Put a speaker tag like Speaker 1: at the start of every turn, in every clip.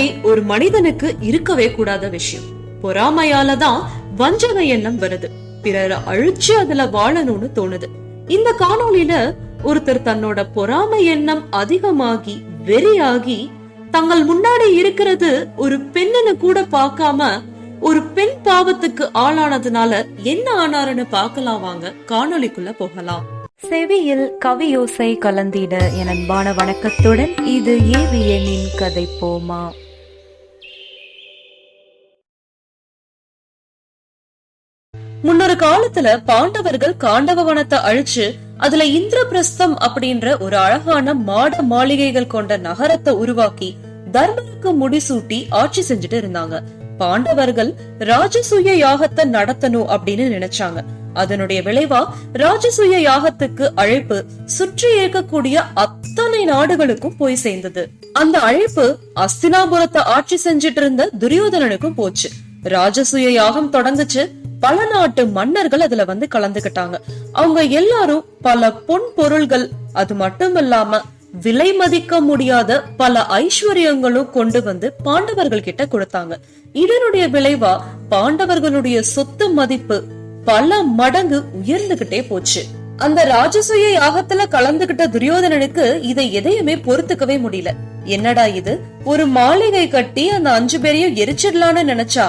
Speaker 1: பொறாமை ஒரு மனிதனுக்கு இருக்கவே கூடாத விஷயம். பொறாமையால தான் வஞ்சக எண்ணம் வருது. பிறரை அழிச்சு அதுல வாழணும்னு தோணுது. இந்த காணொளியில ஒருத்தர் தன்னோட பொறாமை எண்ணம் அதிகமாகி வெறியாகி தங்கள் முன்னாடி இருக்கிறது ஒரு பெண்ணுன்னு கூட பார்க்காம ஒரு பெண் பாவத்துக்கு ஆளானதுனால என்ன ஆனாருன்னு பார்க்கலாம் வாங்க. காணொளிக்குள்ள போகலாம்.
Speaker 2: செவியில் கவியோசை கலந்திட என் அன்பான வணக்கத்துடன் இது ஏவிஎனின் கதை போமா.
Speaker 1: முன்னொரு காலத்துல பாண்டவர்கள் காண்டவ வனத்தை அழிச்சு அதுல இந்திரபிரஸ்தம் அப்படின்ற ஒரு அழகான மாட மாளிகைகள் கொண்ட நகரத்தை உருவாக்கி தர்மனுக்கு முடிசூட்டி ஆட்சி செஞ்சுட்டு இருந்தாங்க. பாண்டவர்கள் ராஜசூய யாகத்தை நடத்தணும் அப்படின்னு நினைச்சாங்க. அதனுடைய விளைவா ராஜசூய யாகத்துக்கு அழைப்பு சுற்றி இருக்கக்கூடிய அத்தனை நாடுகளுக்கும் போய் சேர்ந்தது. அந்த அழைப்பு அஸ்தினாபுரத்தை ஆட்சி செஞ்சிட்டு இருந்த துரியோதனனுக்கும் போச்சு. ராஜசூய யாகம் தொடங்குச்சு. பல நாட்டு மன்னர்கள் அதுல வந்து கலந்துகிட்டாங்க. அவங்க எல்லாரும் பல பொன் பொருள்கள் அது மட்டும் இல்லாம விலை மதிக்க முடியாத பல ஐஸ்வர்யங்களும் கொண்டு வந்து பாண்டவர்கள் கிட்ட கொடுத்தாங்க. இதனுடைய விளைவா பாண்டவர்களுடைய சொத்து மதிப்பு பல மடங்கு உயர்ந்துகிட்டே போச்சு. அந்த ராஜசூய யாகத்துல கலந்துகிட்ட துரியோதனனுக்கு இதை எதையுமே பொறுத்துக்கவே முடியல. என்னடா இது? ஒரு மாளிகை கட்டி அந்த அஞ்சு பேரையும் எரிச்சிடலான்னு நினைச்சா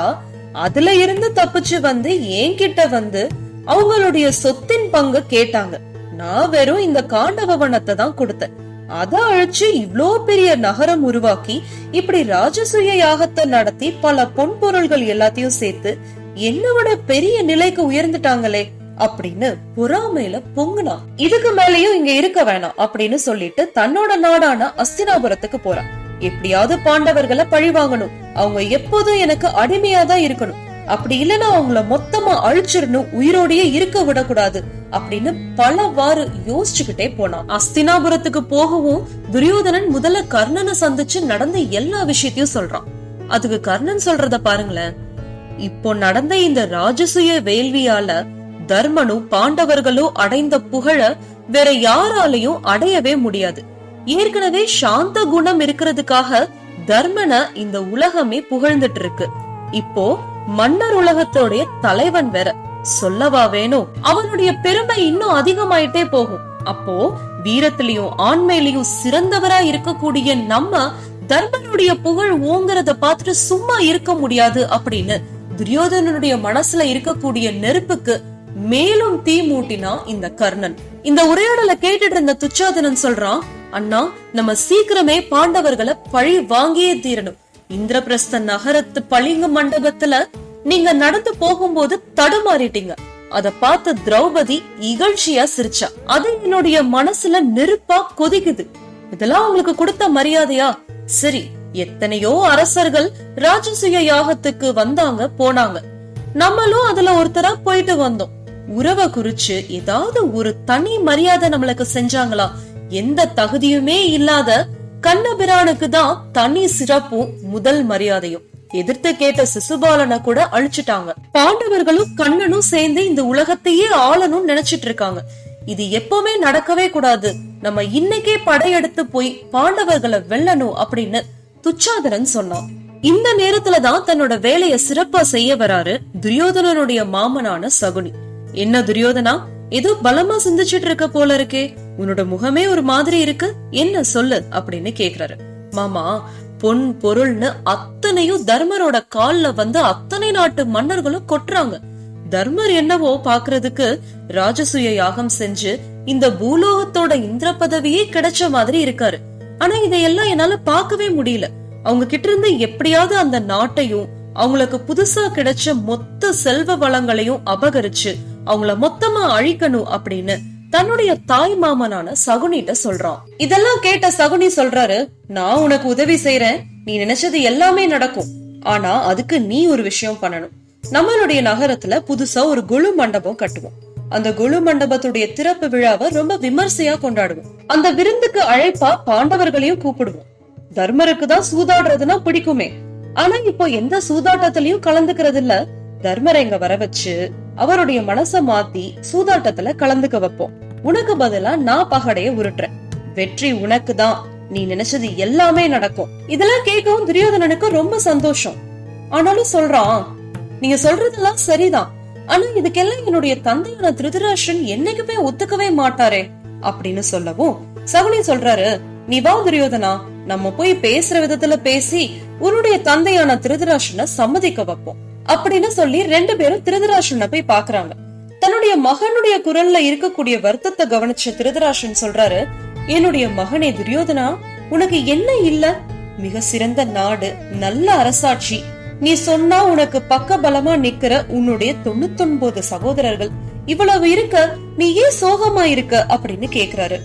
Speaker 1: அதுல இருந்து தப்பிச்சு வந்து என்கிட்ட வந்து அவங்களுடைய சொத்தின் பங்கு கேட்டாங்க. நான் வெறும் இந்த காண்டவவனத்தை தான் கொடுத்தேன். அத அழிச்சு இவ்ளோ பெரிய நகரம் உருவாக்கி இப்படி ராஜசூய யாகத்தை நடத்தி பல பொன்பொருள்கள் எல்லாத்தையும் சேர்த்து என்னோட பெரிய நிலைக்கு உயர்ந்துட்டாங்களே. அப்படின்னு பொறாமையில பொங்குனா இதுக்கு மேலயும் இங்க இருக்க வேணாம் அப்படின்னு சொல்லிட்டு தன்னோட நாடான அஸ்தினாபுரத்துக்கு போறான். எப்படியாவது பாண்டவர்களை பழி வாங்கணும். அவங்க எப்போதும் எனக்கு அடிமையா தான் இருக்கணும். அப்படி இல்லனா அவங்கள மொத்தமா அழிச்சிடணும் உயிரோடயே இருக்க விடக்கூடாது அப்படின்னு பலவாறு யோசிச்சுக்கிட்டே போனான். அஸ்தினாபுரத்துக்கு போகவும் துரியோதனன் முதல்ல கர்ணனை சந்திச்சு நடந்த எல்லா விஷயத்தையும் சொல்றான். அதுக்கு கர்ணன் சொல்றத பாருங்களேன். இப்போ நடந்த இந்த ராஜசூய வேள்வியால தர்மனும் பாண்டவர்களும் அடைந்த புகழ வேற யாராலையும் அடையவே முடியாது. ஏற்கனவே சாந்த குணம் இருக்கிறதுக்காக தர்மனை இந்த உலகமே புகழ்ந்துட்டு இருக்கு இப்போ மன்னர் உலகத்தோடைய தலைவன் வேற. சொல்லவா வேணும் அவனுடைய பெருமை இன்னும் அதிகமாயிட்டே போகும். அப்போ வீரத்திலையும் ஆண்மையிலையும் சிறந்தவரா இருக்கக்கூடிய நம்ம தர்மனுடைய புகழ் ஓங்கறத பார்த்துட்டு சும்மா இருக்க முடியாது அப்படின்னு துரியோதனனுடைய மனசுல இருக்கக்கூடிய நெருப்புக்கு மேலும் தீ மூட்டினா இந்த கர்ணன். இந்த உரையாடலை கேட்டுட்டு இருந்த துச்சாதனன் சொல்றான் அண்ணா நம்ம சீக்கிரமே பாண்டவர்களை பழி வாங்கியே தீரணும். இந்திரபிரஸ்த நகரத்து பளிங்கு மண்டபத்துல நீங்க நடந்து போகும்போது தடுமாறிட்டீங்க. அத பார்த்த திரௌபதி இகழ்ச்சியா சிரிச்சா. அது என்னுடைய மனசுல நெருப்பா கொதிக்குது. இதெல்லாம் உங்களுக்கு கொடுத்த மரியாதையா? சரி எத்தனையோ அரசர்கள் ராஜசூய யாகத்துக்கு வந்தாங்க போனாங்க. நம்மளும் அதுல ஒருத்தரா போயிட்டு வந்தோம். உறவை குறிச்சு ஏதாவது ஒரு தனி மரியாதை நம்மளுக்கு செஞ்சாங்களா? எந்த தகுதியுமே இல்லாத கண்ணபிரானுக்கு தான் தனி சிறப்பும் முதல் மரியாதையும். எதிர்த்து கேட்ட சிசுபாலனை கூட அழிச்சிட்டாங்க. பாண்டவர்களும் கண்ணனும் சேர்ந்து இந்த உலகத்தையே ஆளணும் நினைச்சிட்டு இருக்காங்க. இது எப்பவுமே நடக்கவே கூடாது. நம்ம இன்னைக்கே படையெடுத்து போய் பாண்டவர்களை வெல்லணும் அப்படின்னு துச்சாதனன் சொன்னான். இந்த நேரத்துலதான் தன்னோட வேலைய சிறப்பா செய்ய வராரு துரியோதனனுடைய மாமனான சகுனி. என்ன துரியோதனா? ஏதோ பலமா சிந்திச்சிட்டு இருக்க போல இருக்கே. உன்னோட முகமே ஒரு மாதிரி இருக்கு. என்ன சொல்லு? அப்படின்னு கேக்குறாரு. மாமா பொன் பொருள்னு அத்தனையும் தர்மரோட கால்ல வந்து அத்தனை நாட்டு மன்னர்களும் கொட்டுறாங்க. தர்மர் என்னவோ பாக்குறதுக்கு ராஜசூய யாகம் செஞ்சு இந்த பூலோகத்தோட இந்திர பதவியே கிடைச்ச மாதிரி இருக்காரு. ஆனா இதையெல்லாம் என்னால பார்க்கவே முடியல. அவங்க கிட்ட இருந்து எப்படியாவது அந்த நாட்டையும் அவங்களுக்கு புதுசா கிடைச்ச மொத்த செல்வ வளங்களையும் அபகரிச்சு அவங்கள மொத்தமா அழிக்கணும் அப்படின்னு தன்னுடைய தாய் மாமனான சகுனிட்ட சொல்றான். இதெல்லாம் கேட்ட சகுனி சொல்றாரு நான் உனக்கு உதவி செய்யறேன் நீ நினைச்சது எல்லாமே நடக்கும். ஆனா அதுக்கு நீ ஒரு விஷயம் பண்ணணும். நம்மளுடைய நகரத்துல புதுசா ஒரு குழு மண்டபம் கட்டுவோம். அந்த குழு மண்டபத்துடைய திறப்பு விழாவை ரொம்ப விமர்சையா கொண்டாடுவோம். அந்த விருந்துக்கு அழைப்பா பாண்டவர்களையும் கூப்பிடுவோம். தர்மருக்கு தான் சூதாடுறதுன்னா பிடிக்குமே. ஆனா இப்போ எந்த சூதாட்டத்திலயும் கலந்துக்கிறது இல்ல தர்மரை இங்க வர வச்சு அவருடைய மனச மாத்தி சூதாட்டத்துல கலந்துக்க வைப்போம். உனக்கு பதிலா நான் பகடைய உருட்டுறேன். வெற்றி உனக்கு தான் நீ நினைச்சது எல்லாமே நடக்கும். இதெல்லாம் கேட்கவும் துரியோதனனுக்கு ரொம்ப சந்தோஷம். ஆனாலும் சொல்றான் நீங்க சொல்றதெல்லாம் சரிதான். ஆனா இதுக்கெல்லாம் என்னுடைய தந்தையான திருதராஷன் என்னைக்குமே ஒத்துக்கவே மாட்டாரே அப்படின்னு சொல்லவும் சகுனி சொல்றாரு நீ வா துரியோதனா நம்ம போய் பேசுற விதத்துல பேசி உன்னுடைய தந்தையான திருதராஷனை சம்மதிக்க வைப்போம். அப்படின்னு சொல்லி ரெண்டு பேரும் திருதராஷனை போய் பாக்குறாங்க தன்னுடைய மகனுடைய குரல்ல இருக்கக்கூடிய வருத்தத்தை கவனிச்ச திருதராஷன் சொல்றாரு என்னுடைய மகனே துரியோதனா உனக்கு என்ன இல்ல? மிக சிறந்த நாடு நல்ல அரசாட்சி. நீ சொன்னா உனக்கு பக்க பலமா நிக்கிற உன்னுடைய தொண்ணூத்தொன்பது சகோதரர்கள். இவ்வளவு இருக்க நீ ஏன் சோகமா இருக்க? அப்படின்னு கேக்குறாரு.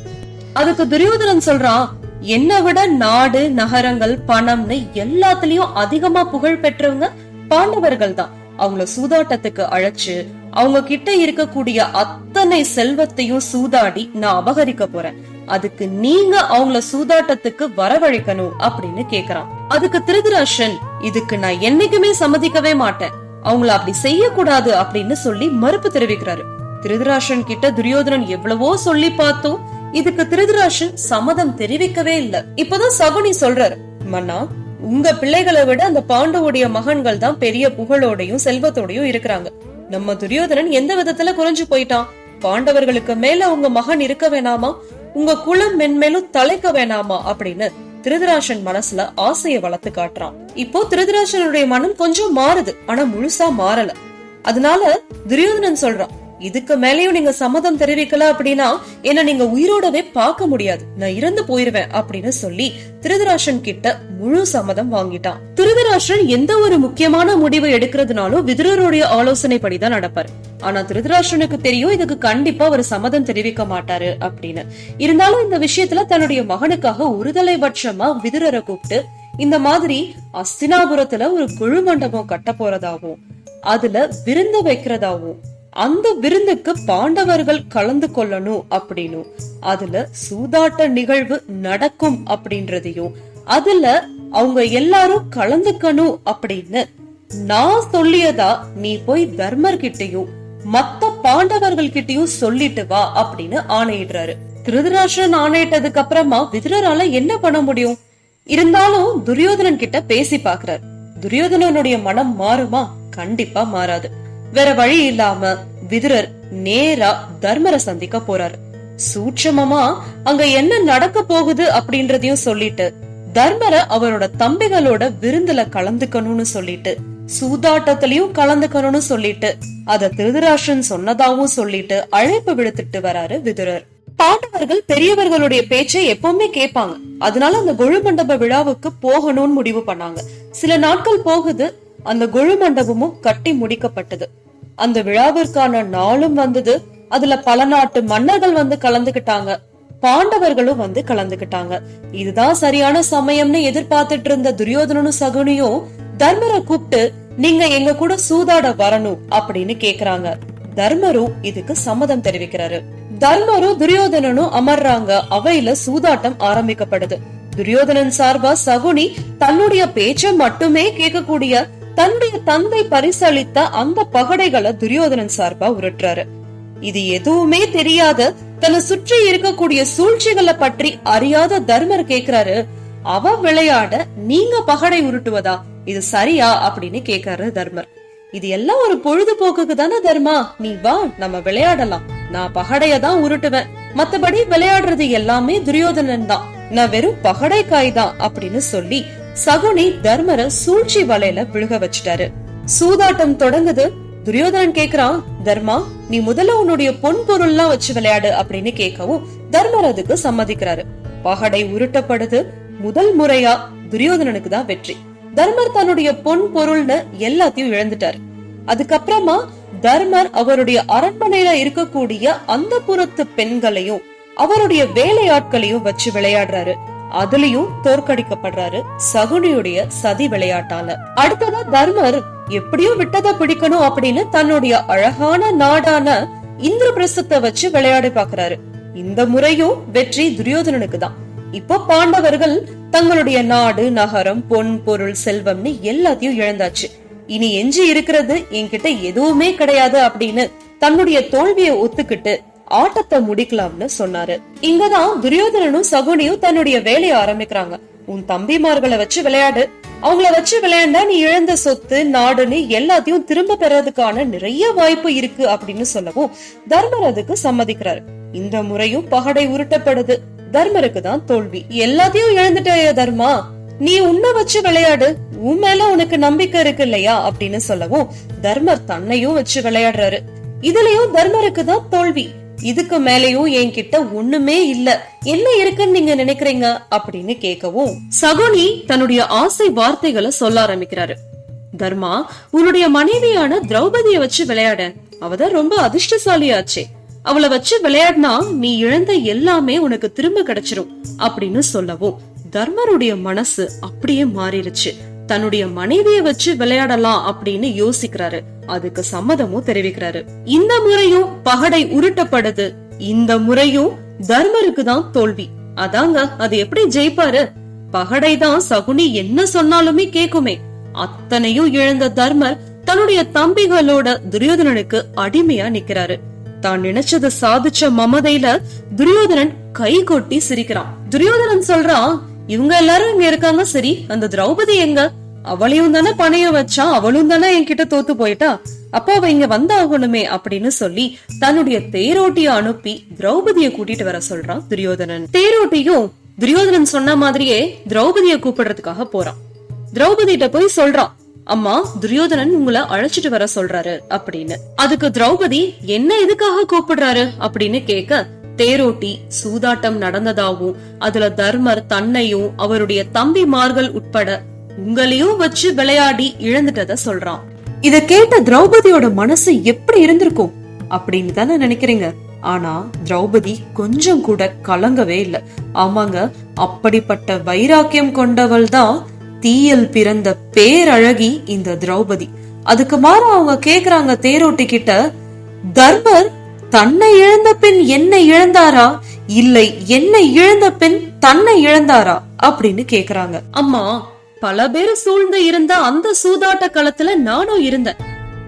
Speaker 1: அதுக்கு துரியோதனன் சொல்றான் என்னை விட நாடு நகரங்கள் பணம்னு எல்லாத்துலயும் அதிகமா புகழ் பெற்றவங்க பாண்டவர்கள் தான் அவங்கள சூதாட்டத்துக்கு அழைச்சு அவங்க கிட்ட இருக்கக்கூடிய அத்தனை செல்வத்தையும் சூதாடி நான் அபகரிக்க போறேன். அதுக்கு நீங்க அவங்கள சூதாட்டத்துக்கு வரவழைக்கணும் அப்படின்னு கேக்குறான். அதுக்கு திருதராஷன் இதுக்கு நான் என்னைக்குமே சம்மதிக்கவே மாட்டேன். அவங்கள அப்படி செய்யக்கூடாது அப்படின்னு சொல்லி மறுப்பு தெரிவிக்கிறாரு. திருதராஷன் கிட்ட துரியோதனன் எவ்வளவோ சொல்லி பார்த்தோம். இதுக்கு திருதராஷன் சம்மதம் தெரிவிக்கவே இல்ல. இப்பதான் சகுனி சொல்றாரு மன்னா உங்க பிள்ளைகளை விட அந்த பாண்டவுடைய மகன்கள் தான் பெரிய புகழோடையும் செல்வத்தோடையும் இருக்கிறாங்க. நம்ம துரியோதனன் எந்த விதத்துல குறைஞ்சு போயிட்டான்? பாண்டவர்களுக்கு மேல உங்க மகன் இருக்க வேணாமா? உங்க குலம் மென்மேலும் தலைக்க வேணாமா? அப்படின்னு திருதராஷன் மனசுல ஆசைய வளர்த்து காட்டுறான். இப்போ திருதராஷனுடைய மனம் கொஞ்சம் மாறுது. ஆனா முழுசா மாறல. அதனால துரியோதனன் சொல்றான் இதுக்கு மேலயும் நீங்க சம்மதம் தெரிவிக்கல அப்படின்னா என்ன நீங்க உயிரோடவே பார்க்க முடியாது. நான் இறந்து போயிருவேன் அப்படின்னு சொல்லி திருதராஷன் கிட்ட முழு சம்மதம் வாங்கிட்டான். திருதராஷன் எந்த ஒரு முக்கியமான முடிவு எடுக்கிறதுனாலும் விதுரருடைய ஆலோசனைப்படிதான் நடப்பாரு. ஆனா திருதராஷனுக்கு தெரியும் இதுக்கு கண்டிப்பா ஒரு சம்மதம் தெரிவிக்க மாட்டாரு அப்படின்னு. இருந்தாலும் இந்த விஷயத்துல தன்னுடைய மகனுக்காக ஒருதலை பட்சமா விதுரரை கூப்பிட்டு இந்த மாதிரி அஸ்தினாபுரத்துல ஒரு குழு மண்டபம் கட்ட போறதாவும் அதுல விருந்து வைக்கிறதாவும் அந்த விருந்துக்கு பாண்டவர்கள் கலந்து கொள்ளணும் அப்படின்னும். அதுல சூதாட்ட நிகழ்வு நடக்கும் அப்படின்றதையும் அதுல அவங்க எல்லாரும் கலந்துக்கணும் அப்படின்னு நான் சொல்லியதா நீ போய் தர்மர் கிட்டயும் மத்த பாண்டவர்கள் கிட்டயும் சொல்லிட்டு வா அப்படின்னு ஆணையிடுறாரு. திருதராஷ்டிரன் ஆணையிட்டதுக்கு அப்புறமா விதுரரால என்ன பண்ண முடியும்? இருந்தாலும் துரியோதனன் கிட்ட பேசி பாக்குறாரு துரியோதனனுடைய மனம் மாறுமா? கண்டிப்பா மாறாது. வேற வழி இல்லாம விதுரர் நேரா தர்மரை சந்திக்க போறாரு. சூட்சமமா அங்க என்ன நடக்க போகுது அப்படின்றதையும் சொல்லிட்டு தர்மரை அவரோட தம்பிகளோட விருந்துல கலந்துக்கணும்னு சொல்லிட்டு சூதாட்டத்திலயும் கலந்துக்கணும்னு சொல்லிட்டு அத திருதராஷன் சொன்னதாவும் சொல்லிட்டு அழைப்பு விடுத்துட்டு வராரு விதுரர். பாண்டவர்கள் பெரியவர்களுடைய பேச்சை எப்பவுமே கேட்பாங்க. அதனால அந்த கொழு மண்டப விழாவுக்கு போகணும்னு முடிவு பண்ணாங்க. சில நாட்கள் போகுது அந்த குழு மண்டபமும் கட்டி முடிக்கப்பட்டது. அந்த விழாவிற்கான நாளும் வந்தது. அதுல பல நாட்டு மன்னர்கள் வந்து கலந்துகிட்டாங்க. பாண்டவர்களும் வந்து கலந்துகிட்டாங்க. இதுதான் சரியான சமயம்னு எதிர்பார்த்துட்டு இருந்த துரியோதனனும் சகுனியும் தர்மரை கூப்பிட்டு நீங்க எங்க கூட சூதாட வரணும் அப்படின்னு கேக்குறாங்க. தர்மரும் இதுக்கு சம்மதம் தெரிவிக்கிறாரு. தர்மரும் துரியோதனனும் அமர்றாங்க. அவையில சூதாட்டம் ஆரம்பிக்கப்படுது. துரியோதனன் சார்பா சகுனி தன்னுடைய பேச்ச மட்டுமே கேட்கக்கூடிய தன்னுடைய தந்தை பரிசளித்த அந்த பகடைகளை துரியோதனன் சார்பா உருட்டுறாரு. இது எதுவுமே தெரியாத தன்னை சுற்றி இருக்கக்கூடிய சூழ்ச்சிகளை பற்றி அறியாத தர்மர் கேக்குறாரு அவ விளையாட நீங்க பகடை உருட்டுவதா? இது சரியா? அப்படின்னு கேக்குறாரு தர்மர். இது எல்லாம் ஒரு பொழுதுபோக்குக்கு தானே தர்மா? நீ வா நம்ம விளையாடலாம். நான் பகடைய தான் உருட்டுவேன். மத்தபடி விளையாடுறது எல்லாமே துரியோதனன் தான். நான் வெறும் பகடைக்காய் தான் அப்படின்னு சொல்லி சகுனி தர்மர சூழ்ச்சி வலையில விழுக வச்சுட்டாரு. சூதாட்டம் தொடங்குது. துரியோதனன் கேக்குறான் தர்மா நீ முதல்ல உன்னுடைய பொன் பொருள்லாம் வச்சு விளையாடு அப்படின்னு கேட்கவும் தர்மர் அதுக்கு சம்மதிக்கிறாரு. பகடை உருட்டப்படுது. முதல் முறையா துரியோதனனுக்கு தான் வெற்றி. தர்மர் தன்னுடைய பொன் பொருள்னு எல்லாத்தையும் இழந்துட்டாரு. அதுக்கப்புறமா தர்மர் அவருடைய அரண்மனையில இருக்கக்கூடிய அந்த புறத்து பெண்களையும் அவருடைய வேலையாட்களையும் வச்சு விளையாடுறாரு. அதுலயும் தோற்கடிக்கப்படுறாரு சகுனியுடைய சதி விளையாட்டால. அடுத்ததா தர்மர் எப்படியோ விட்டதை பிடிக்கணும் அப்படின்னு தன்னுடைய அழகான நாடான இந்திரபிரசத்தை வச்சு விளையாடி பாக்குறாரு இந்த முறையும் வெற்றி துரியோதனனுக்கு தான். இப்போ பாண்டவர்கள் தங்களுடைய நாடு நகரம் பொன் பொருள் செல்வம்னு எல்லாத்தையும் இழந்தாச்சு. இனி எஞ்சி இருக்கிறது என்கிட்ட எதுவுமே கிடையாது அப்படின்னு தன்னுடைய தோல்வியை ஒத்துக்கிட்டு ஆட்டத்தை முடிக்கலாம்னு சொன்னாரு. இங்கதான் துரியோதனனும் சகுனியும் தன்னுடைய வேலையை ஆரம்பிக்கிறாங்க. உன் தம்பிமார்களை வச்சு விளையாடு. அவங்கள வச்சு விளையாண்டா நீ இழந்த சொத்து நாடுன்னு எல்லாத்தையும் திரும்ப பெறதுக்கான நிறைய வாய்ப்பு இருக்கு அப்படின்னு சொல்லவும் தர்மர் அதுக்கு சம்மதிக்கிறாரு. இந்த முறையும் பகடை உருட்டப்படுது. தர்மருக்கு தான் தோல்வி. எல்லாத்தையும் இழந்துட்டே தர்மா. நீ உன்னை வச்சு விளையாடு. உன் மேல உனக்கு நம்பிக்கை இருக்கு இல்லையா அப்படின்னு சொல்லவும் தர்மர் தன்னையும் வச்சு விளையாடுறாரு. இதுலயும் தர்மருக்கு தான் தோல்வி. இதுக்கு மேலயும் என்கிட்ட ஒண்ணுமே இல்ல. என்ன இருக்குன்னு நீங்க நினைக்கிறீங்க? அப்படின்னு கேட்கவும் சகுனி தன்னுடைய ஆசை வார்த்தைகளை சொல்ல ஆரம்பிக்கிறாரு. தர்மா உன்னுடைய மனைவியான திரௌபதிய வச்சு விளையாட. அவதான் ரொம்ப அதிர்ஷ்டசாலியாச்சே. அவளை வச்சு விளையாடினா நீ இழந்த எல்லாமே உனக்கு திரும்ப கிடைச்சிரும். அப்படின்னு சொல்லவும் தர்மருடைய மனசு அப்படியே மாறிடுச்சு. தன்னுடைய மனைவியை வச்சு விளையாடலாம் அப்படின்னு யோசிக்கிறாரு. அதுக்கு சம்மதமும் தெரிவிக்கிறாரு. இந்த முறையும் பகடை உருட்டப்படுது. இந்த முறையும் தர்மருக்கு தான் தோல்வி. அதாங்க அது எப்படி ஜெயிப்பாரு? பகடை தான் சகுனி என்ன சொன்னாலுமே கேக்குமே. அத்தனையும் இழந்த தர்மர் தன்னுடைய தம்பிகளோட துரியோதனனுக்கு அடிமையா நிக்கிறாரு. தான் நினைச்சத சாதிச்ச மமதையில துரியோதனன் கை கொட்டி சிரிக்கிறான். துரியோதனன் சொல்றான் இவங்க எல்லாரும் இங்க இருக்காங்க. சரி அந்த திரௌபதி எங்க? அவளையும் தானே பணைய வச்சா அவளும் தானே என்கிட்ட தோத்து போயிட்டா? அப்ப அவ இங்க வந்தாகணுமே அப்படின்னு சொல்லி தன்னுடைய தேரோட்டிய அனுப்பி திரௌபதிய கூட்டிட்டு வர சொல்றான் துரியோதனன். தேரோட்டியும் துரியோதனன் சொன்ன மாதிரியே திரௌபதிய கூப்பிடுறதுக்காக போறான். திரௌபதிட்ட போய் சொல்றான் அம்மா துரியோதனன் உங்களை அழைச்சிட்டு வர சொல்றாரு அப்படின்னு. அதுக்கு திரௌபதி என்ன எதுக்காக கூப்பிடுறாரு? அப்படின்னு கேட்க தேரோட்டி சூதாட்டம் நடந்ததாவும் அதுல தர்மர் தன்னையும் அவருடைய தம்பிமார்கள் உட்பட உங்களையும் வச்சு விளையாடி இழந்துட்டத சொல்றான். இத கேட்ட திரௌபதியோட மனசு எப்படி இருந்திருக்கும்? அப்படின்னு தானே நினைக்கிறீங்க. ஆனா திரௌபதி கொஞ்சம் கூட கலங்கவே இல்ல. ஆமாங்க அப்படிப்பட்ட வைராக்கியம் கொண்டவள் தான் தீயல் பிறந்த பேரழகி இந்த திரௌபதி. அதுக்கு மாற அவங்க கேக்குறாங்க தேரோட்டி கிட்ட தர்மர் தன்னை இழந்த பின் என்னை இழந்தாரா? இல்லை என்னை இழந்த பின் தன்னை இழந்தாரா? அப்படின்னு கேக்குறாங்க. அம்மா பல பேர் சூழ்ந்து இருந்த அந்த சூதாட்ட களத்துல நானும் இருந்தேன்.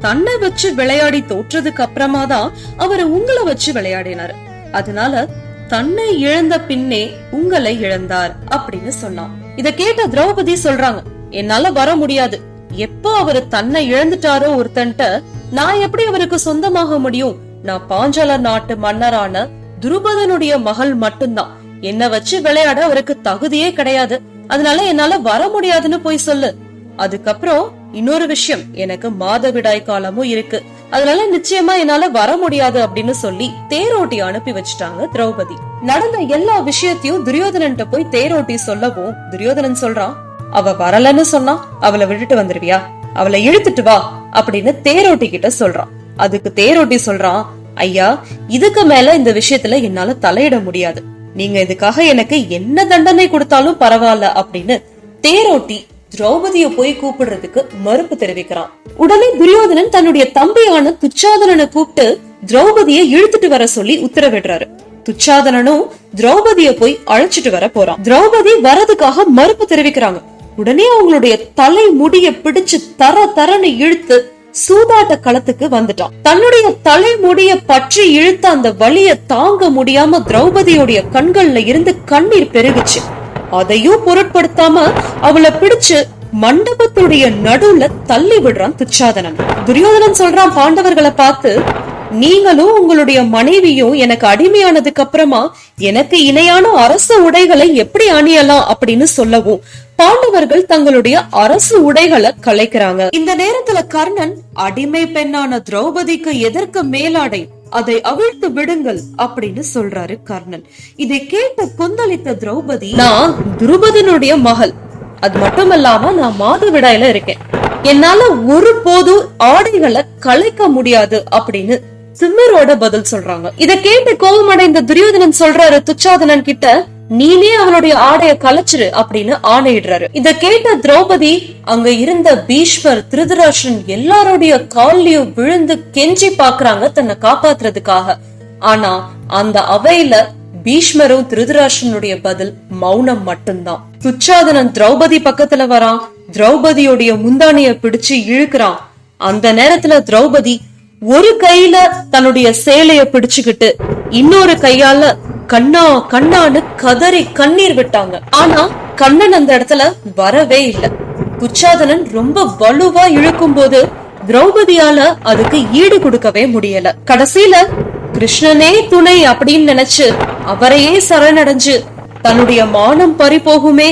Speaker 1: தன்னை வச்சு விளையாடி தோற்றதுக்கு அப்புறமா தான் அவர் உங்களை வச்சு விளையாடினாரு. அதனால தன்னை இழந்த பின்னே உங்களை இழந்தார் அப்படின்னு சொன்னான். இத கேட்ட திரௌபதி சொல்றாங்க என்னால வர முடியாது. எப்போ அவரு தன்னை இழந்துட்டாரோ ஒருத்தன்ட்ட நான் எப்படி அவருக்கு சொந்தமாக முடியும்? நான் பாஞ்சால நாட்டு மன்னரான துருபதனுடைய மகள் மட்டும்தான். என்ன வச்சு விளையாட அவருக்கு தகுதியே கிடையாது. அதனால என்னால வர முடியாதுன்னு போய் சொல்லு. அதுக்கப்புறம் இன்னொரு விஷயம் எனக்கு மாதவிடாய் காலமும் இருக்கு. அதனால நிச்சயமா என்னால வர முடியாது அப்படின்னு சொல்லி தேரோட்டி அனுப்பி வச்சுட்டாங்க திரௌபதி. நடந்த எல்லா விஷயத்தையும் துரியோதனன் போய் தேரோட்டி சொல்லவும் துரியோதனன் சொல்றான் அவ வரலன்னு சொன்னா அவளை விட்டுட்டு வந்துருவியா? அவளை இழுத்துட்டு வா அப்படின்னு தேரோட்டி கிட்ட சொல்றான். அதுக்கு தேரோட்டி சொல்றான் ஐயா இதுக்கு மேல இந்த விஷயத்துல என்னால தலையிட முடியாது. நீங்க இதுக்காக எனக்கு என்ன தண்டனை கொடுத்தாலும் பரவாயில்ல அப்படின்னு தேரோட்டி திரௌபதிய போய் கூப்பிடுறதுக்கு மறுப்பு தெரிவிக்கிறான். உடனே துரியோதனன் தன்னுடைய தம்பியான துச்சாதனனை கூப்பிட்டு திரௌபதியை இழுத்துட்டு வர சொல்லி உத்தரவிடுறாரு. துச்சாதனனும் திரௌபதிய போய் அழைச்சிட்டு வர போறான். திரௌபதி வரதுக்காக மறுப்பு தெரிவிக்கிறாங்க. உடனே அவங்களுடைய தலை முடிய பிடிச்சு தர தரன்னு இழுத்து சூதாட்ட களத்துக்கு வந்துட்டான். தன்னுடைய தலைமுடிய பற்றி இழுத்த அந்த வலிய தாங்க முடியாம திரௌபதியோடைய கண்கள்ல இருந்து கண்ணீர் பெருகுச்சு. அதையும் பொருட்படுத்தாம அவளை பிடிச்சு மண்டபத்துடைய நடுவுல தள்ளி விடுறான் துச்சாதனன். துரியோதனன் சொல்றான் பாண்டவர்களை பார்த்து நீங்களும் உங்களுடைய மனைவியும் எனக்கு அடிமையானதுக்கு அப்புறமா எனக்கு இணையான அரச உடைகளை எப்படி அணியலாம்? அப்படின்னு சொல்லவும் பாண்டவர்கள் தங்களுடைய அரசு உடைகளை கலைக்கிறாங்க. இந்த நேரத்துல கர்ணன் அடிமை பெண்ணான திரௌபதிக்கு எதற்கு மேலாடை? அதை அவிழ்த்து விடுங்கள் அப்படின்னு சொல்றாரு கர்ணன். இதை கேட்டு கொந்தளித்த திரௌபதி நான் துருபதனுடைய மகள். அது மட்டும் இல்லாம நான் மாதவிடாயில இருக்கேன். என்னால ஒரு போதும் ஆடைகளை கலைக்க முடியாது அப்படின்னு திமிரோட பதில் சொல்றாங்க. இத கேட்டு கோபமடைந்த துரியோதனன் சொல்றாரு துச்சாதனன் கிட்ட நீனே அவளுடைய ஆடைய கலைச்சிரு அப்படின்னு ஆணையிடுறாரு. இத கேட்ட திரௌபதி அங்க இருந்த பீஷ்மர் திருதராஷன் எல்லாருடைய கால்லயும் விழுந்து கெஞ்சி பாக்குறாங்க தன்னை காப்பாத்துறதுக்காக. ஆனா அந்த அவையில பீஷ்மரும் திருதராஷனுடைய பதில் மௌனம் மட்டும்தான். துச்சாதனன் திரௌபதி பக்கத்துல வரான். திரௌபதியோடைய முந்தானிய பிடிச்சு இழுக்கிறான். அந்த நேரத்துல திரௌபதி ஒரு கையில தன்னுடைய சேலைய பிடிச்சுக்கிட்டு இன்னொரு கையால கண்ணா கண்ணான்னு கதறி கண்ணீர் விட்டாங்க. ஆனா கண்ணன் அந்த இடத்துல வரவே இல்ல. துச்சாதனன் ரொம்ப வலுவா இழுக்கும் போது திரௌபதியால அதுக்கு ஈடு கொடுக்கவே முடியல. கடைசியில கிருஷ்ணனே துணை அப்படின்னு நினைச்சு அவரையே சரணடைஞ்சு தன்னுடைய மானம் பறி போகுமே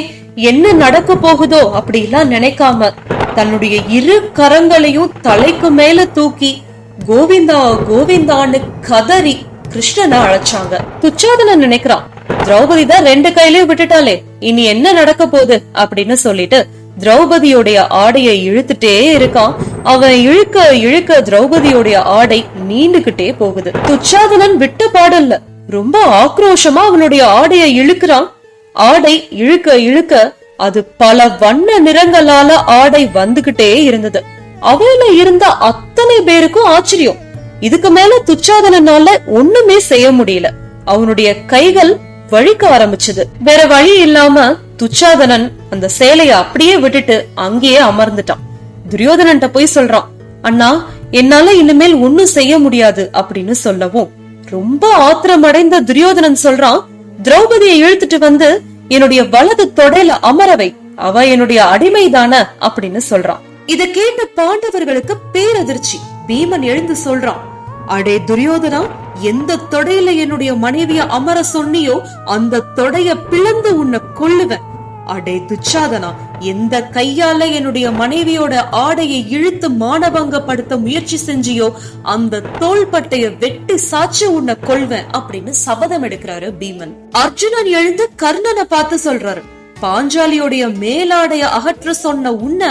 Speaker 1: என்ன நடக்க போகுதோ அப்படிலாம் நினைக்காம தன்னுடைய இரு கரங்களையும் தலைக்கு மேல தூக்கி கோவிந்தா கோவிந்தான்னு கதறி கிருஷ்ணனை அழைச்சாங்க. துச்சாதனன் நினைக்கிறான் திரௌபதி தான் ரெண்டு கையிலயும் விட்டுட்டாலே இனி என்ன நடக்க போகுது? அப்படின்னு சொல்லிட்டு திரௌபதியோடைய ஆடையை இழுத்துட்டே இருக்கான். அவன் இழுக்க இழுக்க திரௌபதியோடைய ஆடை நீண்டுகிட்டே போகுது. துச்சாதனன் விட்ட பாடல்ல ரொம்ப ஆக்ரோஷமா அவனுடைய ஆடையை இழுக்கிறான். ஆடை இழுக்க இழுக்க அது பல வண்ண நிறங்களால ஆடை வந்துகிட்டே இருந்தது. அவையில இருந்த அத்தனை பேருக்கும் ஆச்சரியம். இதுக்கு மேல துச்சாதனனால ஒண்ணுமே செய்ய முடியல. அவனுடைய கைகள் வழிக்க ஆரம்பிச்சது. வேற வழி இல்லாம துச்சாதனன் அந்த சேலைய அப்படியே விட்டுட்டு அங்கேயே அமர்ந்துட்டான். துரியோதனன்ட்ட போய் சொல்றான் அண்ணா என்னால இனிமேல் ஒண்ணும் செய்ய முடியாது அப்படின்னு சொல்லவும். ரொம்ப ஆத்திரமடைந்த துரியோதனன் சொல்றான் திரௌபதியை இழுத்துட்டு வந்து என்னுடைய வலது தொடையில அமரவை அவ என்னுடைய அடிமைதான அப்படின்னு சொல்றான். இத கேட்ட பாண்டவர்களுக்கு பேரதிர்ச்சி. பீமன் எழுந்து சொல்றான் அடே துரியோதனா எந்த தொடையில என்னுடைய மனைவிய அமர சொன்னியோ அந்த தொடைய பிளந்து உன்னை கொள்ளுவேன் அடே துச்சாதனா எந்த கையால என்னுடைய மனைவியோட ஆடையை இழுத்து மானபங்கப்படுத்த முயற்சி செஞ்சியோ அந்த தோள்பட்டைய வெட்டி சாச்சு உன்னை கொள்வேன் அப்படின்னு சபதம் எடுக்கிறாரு பீமன். அர்ஜுனன் எழுந்து கர்ணனை பார்த்து சொல்றாரு பாஞ்சாலியோடைய மேலாடைய அகற்ற சொன்ன உன்ன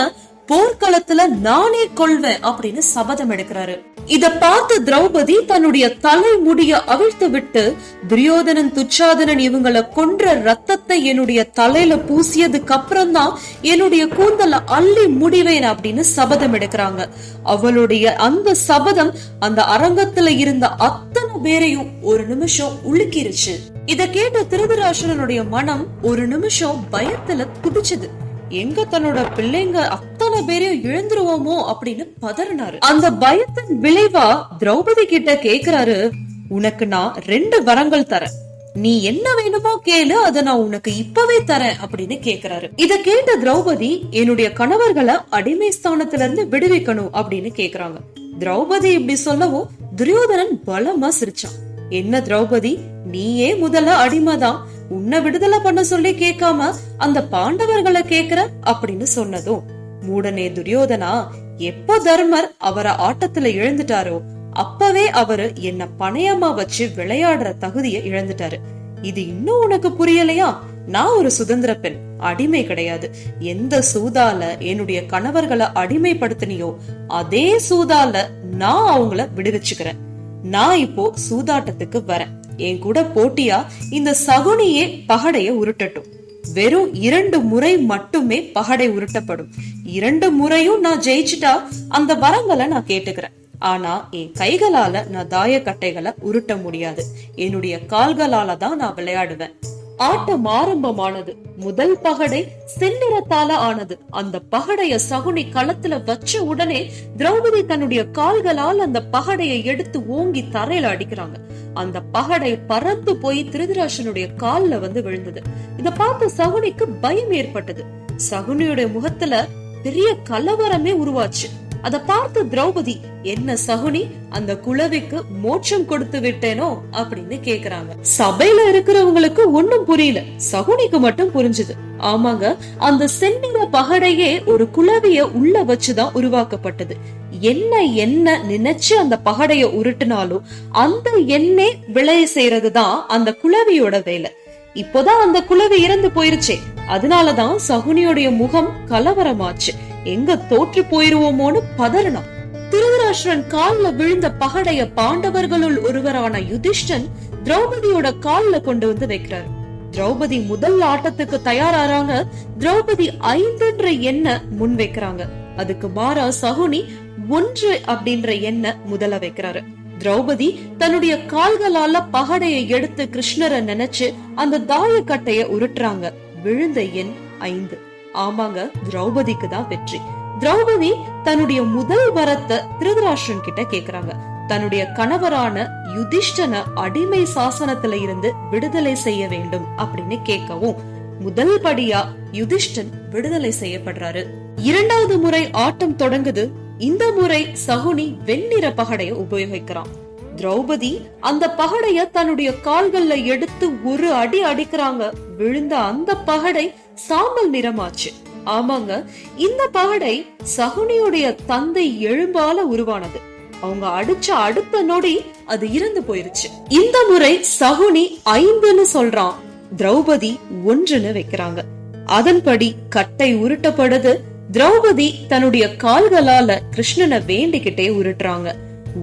Speaker 1: போர்க்களத்துல நானே கொள்வேன் அப்படின்னு சபதம் எடுக்கிறாரு. இத பார்த்து திரௌபதி தன்னுடைய தலை முடிய அவிழ்த்து விட்டு துரியோதனன் துச்சாதனன் இவங்களை கொன்ற ரத்தத்தை என்னுடைய தலையில பூசியதுக்கு அப்புறம் தான் என்னுடைய கூந்தல அள்ளி முடிவேன் அப்படின்னு சபதம் எடுக்கிறாங்க. அவளுடைய அந்த சபதம் அந்த அரங்கத்துல இருந்த அத்தனை பேரையும் ஒரு நிமிஷம் உலுக்கிருச்சு. இத கேட்ட திருதராசனனுடைய மனம் ஒரு நிமிஷம் பயத்துல துடிச்சது எங்க தன்னோட பிள்ளைங்க அத்தனை பேரையும் இழந்துருவோமோ அப்படின்னு பதறினாரு. அந்த பயத்தின் விளைவா திரௌபதி கிட்ட கேக்குறாரு உனக்கு நான் ரெண்டு வரங்கள் தரேன். நீ என்ன வேணுமோ கேளு அத நான் உனக்கு இப்பவே தரேன் அப்படின்னு கேக்குறாரு. இத கேட்ட திரௌபதி என்னுடைய கணவர்களை அடிமை ஸ்தானத்துல இருந்து விடுவிக்கணும் அப்படின்னு கேக்குறாங்க. திரௌபதி இப்படி சொல்லவும் துரியோதனன் பலமா சிரிச்சான். என்ன திரௌபதி? நீயே முதல்ல அடிமைதான். உன்னை விடுதலை பண்ண சொல்லி கேட்காம அந்த பாண்டவர்களை கேக்குற அப்படின்னு சொன்னதும் மூடனே துரியோதனா எப்போ தர்மர் அவரை ஆட்டத்துல இழந்துட்டாரோ அப்பவே அவரு என்ன பணையமா வச்சு விளையாடுற தகுதியை இழந்துட்டாரு. இது இன்னும் உனக்கு புரியலையா? நான் ஒரு சுதந்திர பெண் அடிமை கிடையாது. எந்த சூதால என்னுடைய கணவர்களை அடிமைப்படுத்தினியோ அதே சூதால நான் அவங்கள விடுவிச்சுக்கிறேன். நான் இப்போ சூதாட்டத்துக்கு வரேன். என் கூட போட்டியா? இந்த சகுனியே பகடைய உருட்டட்டும். வெறும் இரண்டு முறை மட்டுமே பகடை உருட்டப்படும். இரண்டு முறையும் நான் ஜெயிச்சுட்டா அந்த வரங்களை நான் கேட்டுக்கிறேன். ஆனா என் கைகளால நான் தாயக்கட்டைகளை உருட்ட முடியாது. என்னுடைய கால்களால தான் நான் விளையாடுவேன். ஆட்டம் ஆரம்பமானது. முதல் பகடை செந்நிறத்தால ஆனது. அந்த பகடைய சகுனி களத்துல வச்ச உடனே திரௌபதி தன்னுடைய கால்களால் அந்த பகடையை எடுத்து ஓங்கி தரையில அடிக்கிறாங்க. அந்த பகடை பறந்து போய் திருதராசனுடைய கால்ல வந்து விழுந்தது. இத பார்த்த சகுனிக்கு பயம் ஏற்பட்டது. சகுனியுடைய முகத்துல பெரிய கலவரமே உருவாச்சு. அத பார்த்து திரௌபதி என்ன சகுனி அந்த குழவிக்கு மோட்சம் கொடுத்து விட்டேனோ? அப்படின்னு கேக்குறாங்க. சபையில இருக்கிறவங்களுக்கு ஒன்னும் புரியல. சகுனிக்கு மட்டும் புரிஞ்சுது. ஆமாங்க அந்த செந்நிற பகடையே ஒரு குழவிய உள்ள வச்சுதான் உருவாக்கப்பட்டது. என்ன என்ன நினைச்சு அந்த பகடைய உருட்டுனாலும் அந்த எண்ணெய் விளைய செய்யறதுதான் அந்த குழவியோட வேலை. இப்போதான் அந்த குழவி இறந்து போயிருச்சே. அதனாலதான் சகுனியோடைய முகம் கலவரமாச்சு. எங்க தோற்று போயிருவோமோன்னு பதறணும். திருதராஷ்டிரன் கால்ல விழுந்த பகடைய பாண்டவர்களுள் ஒருவரான யுதிஷ்டன் திரௌபதியோட கால்ல கொண்டு வந்து வைக்கிறாரு. திரௌபதி முதல் ஆட்டத்துக்கு தயாராறாங்க. திரௌபதி ஐந்துன்ற எண்ண முன் வைக்கிறாங்க அதுக்கு மாறா சகுனி ஒன்று அப்படின்ற எண்ண முதல வைக்கிறாரு. திரௌபதி தன்னுடைய கால்களால பகடையை எடுத்து கிருஷ்ணரை நினைச்சு அந்த தாயக்கட்டைய உருட்டுறாங்க. விழுந்த எண் ஐந்து. ஆமாங்க திரௌபதிக்கு தான் வெற்றி. திரௌபதி தன்னுடைய முதல் வரத்தை திருதராஷ்டிரன் கிட்ட கேக்குறாங்க. தன்னுடைய கணவரான யுதிஷ்டன அடிமை சாசனத்துல இருந்து விடுதலை செய்ய வேண்டும் அப்படின்னு கேட்கவும் முதல் படியா யுதிஷ்டன் விடுதலை செய்யப்படுறாரு. இரண்டாவது முறை ஆட்டம் தொடங்குது. இந்த முறை சகுனி வெண்ணிற பகடைய உபயோகிக்கிறான். திரௌபதி அந்த பகடைய தன்னுடைய கால்கள்ல எடுத்து ஒரு அடி அடிக்கிறாங்க. விழுந்த அந்த பகடை சாம்பல் நிறமாச்சு. ஆமாங்க இந்த பாடை சகுனியுடைய தந்தை எழும்பால உருவானது. அவங்க அடிச்ச அடுத்த நொடி அது இறந்து போயிருச்சு. இந்த முறை சகுனி ஐந்துன்னு சொல்றான். திரௌபதி ஒன்றுன்னு வைக்கிறாங்க. அதன்படி கட்டை உருட்டப்படுது. திரௌபதி தன்னுடைய கால்களால கிருஷ்ணனை வேண்டிக்கிட்டே உருட்டுறாங்க.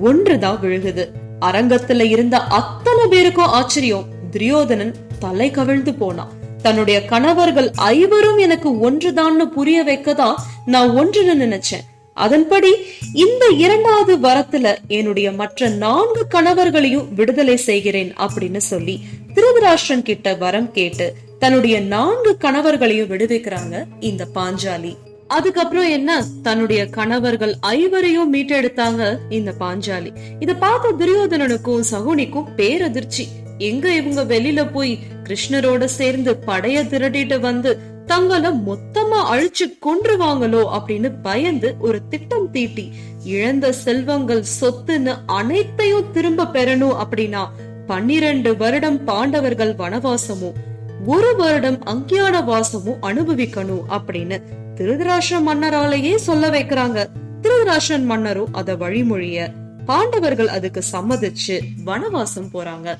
Speaker 1: ஒன்றுதான் விழுகுது. அரங்கத்துல இருந்த அத்தனை பேருக்கும் ஆச்சரியம். துரியோதனன் தலை கவிழ்ந்து போனான். தன்னுடைய கணவர்கள் ஐவரும் எனக்கு ஒன்றுதான்னு புரிய வைக்கதான் நான் ஒன்றுன்னு நினைச்சேன். அதன்படி இந்த இரண்டாவது வரத்துல என்னுடைய மற்ற நான்கு கணவர்களையும் விடுதலை செய்கிறேன் அப்படின்னு சொல்லி திருதராஷ்டிரன் கிட்ட வரம் கேட்டு தன்னுடைய நான்கு கணவர்களையும் விடுவிக்கிறாங்க இந்த பாஞ்சாலி. அதுக்கப்புறம் என்ன? தன்னுடைய கணவர்கள் ஐவரையும் மீட்டெடுத்தாங்க இந்த பாஞ்சாலி. இத பார்த்த துரியோதனனுக்கும் சகுனிக்கும் பேரதிர்ச்சி. எங்க இவங்க வெளியில போய் கிருஷ்ணரோட சேர்ந்து படைய திரட்டிட்டு வந்து தங்களை மொத்தமா அழிச்சு கொன்றுவாங்களோ அப்படின்னு பயந்து ஒரு திட்டம் தீட்டி இழந்த செல்வங்கள் சொத்துன்னு அனைத்தையும் திரும்ப பெறணும் அப்படின்னா பன்னிரண்டு வருடம் பாண்டவர்கள் வனவாசமும் ஒரு வருடம் அங்கியான வாசமும் அனுபவிக்கணும் அப்படின்னு திருதராஷ்டிர மன்னராலேயே சொல்ல வைக்கிறாங்க. திருதராஷ்டிரன் மன்னரும் அத வழிமொழிய பாண்டவர்கள் அதுக்கு சம்மதிச்சு வனவாசம் போறாங்க.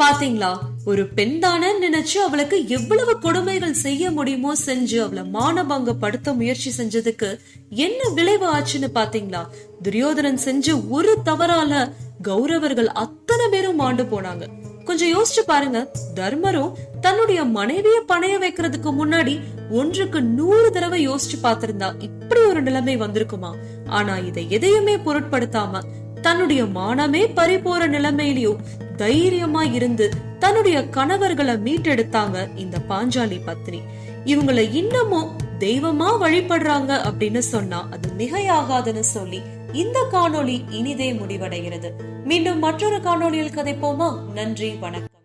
Speaker 1: பாத்தீங்களா? ஒரு பெண் தானே நினைச்சு அவளுக்கு எவ்வளவு கொடுமைகள் செய்ய முடியுமோ செஞ்சு அவளை மானபங்கப்படுத்த முயற்சி செஞ்சதுக்கு என்ன விளைவு ஆச்சுன்னு பாத்தீங்களா? துரியோதனன் செஞ்ச ஒரு தவறால கௌரவர்கள் அத்தனை பேரும் மாண்டு போனாங்க. கொஞ்சம் யோசிச்சு பாருங்க. தர்மரும் தன்னுடைய மனைவிய பணைய வைக்கிறதுக்கு முன்னாடி ஒன்றுக்கு நூறு தடவை யோசிச்சு பார்த்திருந்தா இப்படி ஒரு நிலைமை வந்திருக்குமா? ஆனா இதை எதையுமே பொருட்படுத்தாம தன்னுடைய மானமே பறிபோற நிலைமையிலயும் தைரியமா இருந்து தன்னுடைய கணவர்களை மீட்டெடுத்தாங்க இந்த பாஞ்சாலி பத்னி. இவங்களை இன்னமும் தெய்வமா வழிபடுறாங்க அப்படின்னு சொன்னா அது மிகையாகாதுன்னு சொல்லி இந்த காணொளி இனிதே முடிவடைகிறது. மீண்டும் மற்றொரு காணொளியில் கதைப்போமா? நன்றி வணக்கம்.